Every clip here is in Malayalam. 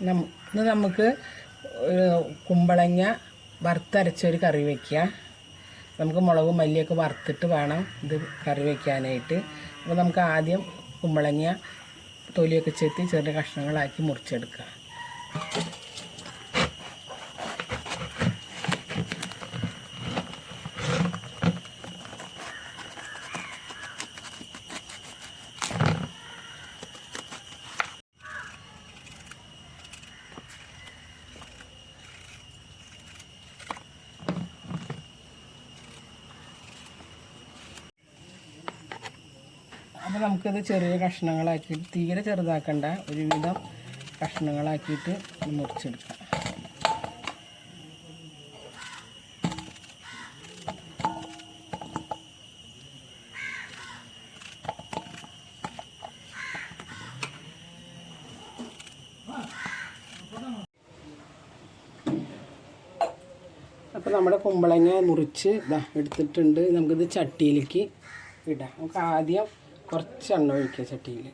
ഇന്ന് നമുക്ക് കുമ്പളങ്ങ വറുത്തരച്ചൊരു കറി വയ്ക്കുക നമുക്ക് മുളകും മല്ലിയൊക്കെ വറുത്തിട്ട് വേണം ഇത് കറി വയ്ക്കാനായിട്ട് അപ്പോൾ നമുക്ക് ആദ്യം കുമ്പളങ്ങ തൊലിയൊക്കെ ചെത്തി ചെറിയ കഷ്ണങ്ങളാക്കി മുറിച്ചെടുക്കുക അപ്പോൾ നമുക്കിത് ചെറിയ കഷ്ണങ്ങളാക്കിയിട്ട് തീരെ ചെറുതാക്കണ്ട. ഒരുവിധം കഷ്ണങ്ങളാക്കിയിട്ട് മുറിച്ചെടുക്കാം. അപ്പോൾ നമ്മുടെ കുമ്പളങ്ങ മുറിച്ച് ഇതാ എടുത്തിട്ടുണ്ട്. നമുക്കിത് ചട്ടിയിലേക്ക് ഇടാം. നമുക്ക് ആദ്യം കുറച്ച് എണ്ണ ഒഴിക്കുക ചട്ടിയിൽ.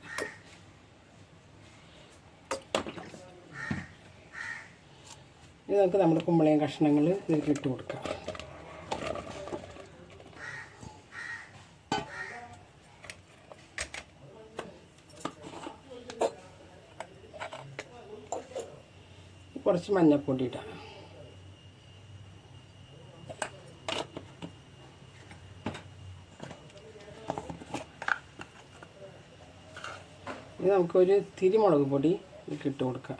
ഇത് നമുക്ക് നമ്മുടെ കുമ്പളയും കഷ്ണങ്ങൾ ഇതിലേക്ക് ഇട്ട് കൊടുക്കാം. കുറച്ച് മഞ്ഞൾപ്പൊടി ഇടാം. നമുക്കൊരു തിരി മുളക് പൊടി ഇട്ട് കൊടുക്കാം.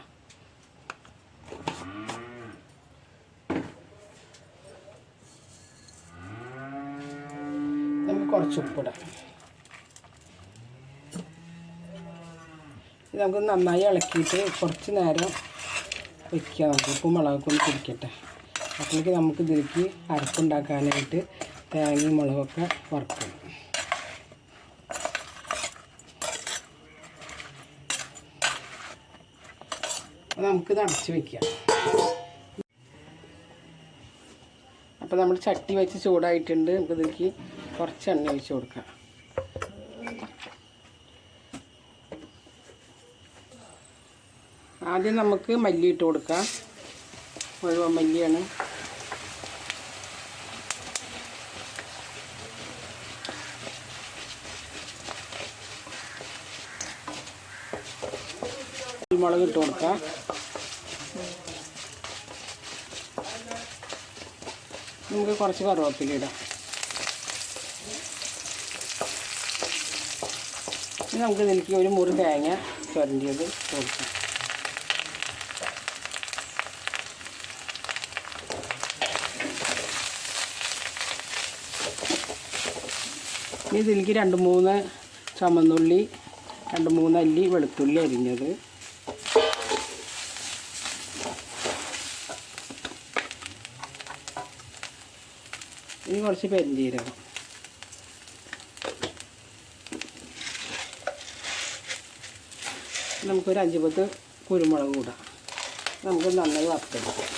നമുക്ക് കുറച്ച് ഉപ്പിടാം ഇത് നമുക്ക് നന്നായി ഇളക്കിയിട്ട് കുറച്ച് നേരം വെക്കാം നമുക്ക് ഉപ്പും മുളകൊക്കെ ഒന്ന് പിടിക്കട്ടെ. അപ്പോഴേക്ക് നമുക്ക് ഇതിലേക്ക് അരപ്പുണ്ടാക്കാനായിട്ട് തേങ്ങയും മുളകൊക്കെ വറുക്കണം അപ്പോൾ നമുക്ക് അടച്ച് വെക്കാം. അപ്പോൾ നമ്മൾ ചട്ടി വെച്ച് ചൂടായിട്ടുണ്ട്. നമുക്ക് ഇതിലേക്ക് കുറച്ച് എണ്ണ ഒഴിച്ച് കൊടുക്കാം. ആദ്യം നമുക്ക് മല്ലി ഇട്ട് കൊടുക്കാം. മുഴുവൻ മല്ലിയാണ്. മുളക് ഇട്ട് കൊടുക്കാം. നമുക്ക് കുറച്ച് കറിവേപ്പില ഇടാം. ഇനി നമുക്ക് ഇതിലേക്ക് ഒരു മുറി തേങ്ങ ചുരണ്ടിയത് കൊടുക്കാം. ഇനി ഇതിലേക്ക് രണ്ട് മൂന്ന് ചമന്നുള്ളി രണ്ട് മൂന്ന് അല്ലി വെളുത്തുള്ളി അരിഞ്ഞത്. ഇനി കുറച്ച് പെരിഞ്ചീരകം. നമുക്കൊരു അഞ്ച് പത്ത് കുരുമുളക് കൂടാം. നമുക്ക് നന്നായി വറുത്തെടുക്കാം.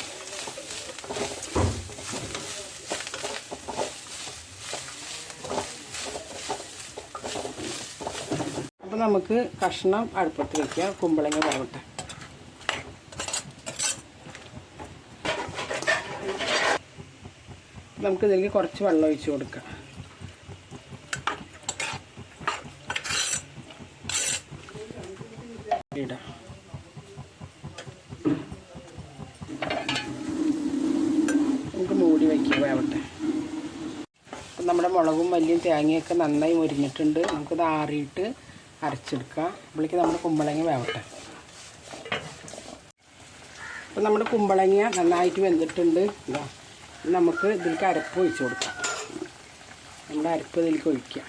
അപ്പോൾ നമുക്ക് കഷ്ണം അടുപ്പത്ത് വയ്ക്കാം കുമ്പളങ്ങ വേവട്ടെ. നമുക്ക് ഇതിലേക്ക് കുറച്ച് വെള്ളം ഒഴിച്ച് കൊടുക്കാം. നമുക്ക് മൂടി വയ്ക്കുക വേവട്ടെ. നമ്മുടെ മുളകും മല്ലിയും തേങ്ങയൊക്കെ നന്നായി മുരിഞ്ഞിട്ടുണ്ട്. നമുക്കിത് ആറിയിട്ട് അരച്ചെടുക്കാം. അപ്പോഴേക്ക് നമ്മുടെ കുമ്പളങ്ങ വേവട്ടെ. അപ്പം നമ്മുടെ കുമ്പളങ്ങ നന്നായിട്ട് വെന്തിട്ടുണ്ട്. ഇതാ. നമുക്ക് ഇതിലേക്ക് അരപ്പ് ഒഴിച്ച് കൊടുക്കാം. നമ്മുടെ അരപ്പ് ഇതിലേക്ക് ഒഴിക്കുക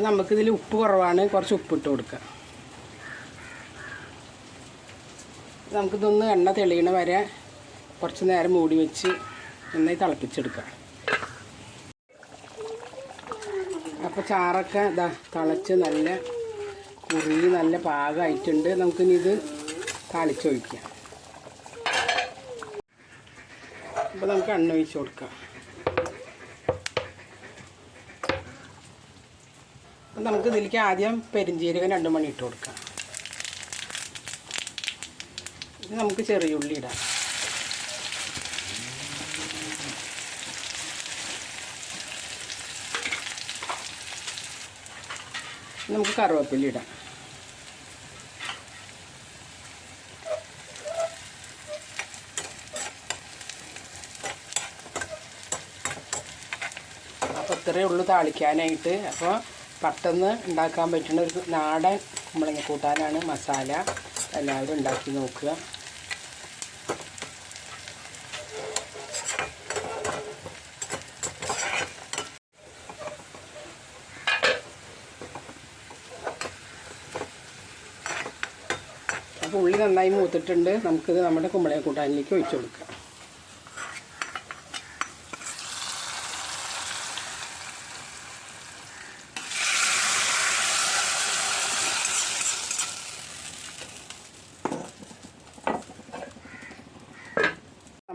അപ്പം നമുക്കിതിൽ ഉപ്പ് കുറവാണ്. കുറച്ച് ഉപ്പിട്ട് കൊടുക്കുക നമുക്കിതൊന്ന് എണ്ണ തെളിയണ വരെ കുറച്ച് നേരം മൂടി വെച്ച് നന്നായി തിളപ്പിച്ചെടുക്കാം. അപ്പോൾ ചാറൊക്കെ ഇതാ തിളച്ച് നല്ല കുറി നല്ല പാകമായിട്ടുണ്ട് നമുക്കിനി ഇത് താളിച്ചൊഴിക്കാം അപ്പോൾ നമുക്ക് എണ്ണ ഒഴിച്ച് കൊടുക്കാം. നമുക്ക് ഇതിലേക്ക് ആദ്യം പെരിഞ്ചീരകം രണ്ട് മണി ഇട്ട് കൊടുക്കാം. ഇത് നമുക്ക് ചെറിയ ഉള്ളി ഇടാം. നമുക്ക് കറുവേപ്പില ഇടാം. അപ്പോൾ ഇത്രയേ ഉള്ളൂ താളിക്കാനായിട്ട്. അപ്പോൾ പെട്ടെന്ന് ഉണ്ടാക്കാൻ പറ്റുന്ന ഒരു നാടൻ കുമ്പളങ്ങ കൂട്ടാനാണ് മസാല. എല്ലാവരും ഉണ്ടാക്കി നോക്കുക. അപ്പോൾ ഉള്ളി നന്നായി മൂത്തിട്ടുണ്ട്. നമുക്കിത് നമ്മുടെ കുമ്പളങ്ങ കൂട്ടാനിലേക്ക് ഒഴിച്ചു കൊടുക്കാം.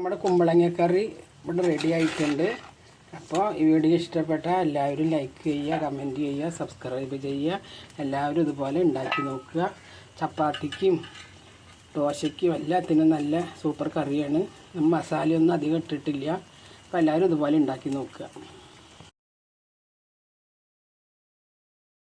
നമ്മുടെ കുമ്പളങ്ങക്കറി ഇവിടെ റെഡി ആയിട്ടുണ്ട്. അപ്പോൾ ഈ വീഡിയോ ഇഷ്ടപ്പെട്ട എല്ലാവരും ലൈക്ക് ചെയ്യുക കമന്റ് ചെയ്യുക സബ്സ്ക്രൈബ് ചെയ്യുക. എല്ലാവരും ഇതുപോലെ ഉണ്ടാക്കി നോക്കുക. ചപ്പാത്തിക്കും ദോശയ്ക്കും എല്ലാത്തിനും നല്ല സൂപ്പർ കറിയാണ്. മസാലയൊന്നും അധികം ഇട്ടിട്ടില്ല. അപ്പോൾ എല്ലാവരും ഇതുപോലെ ഉണ്ടാക്കി നോക്കുക.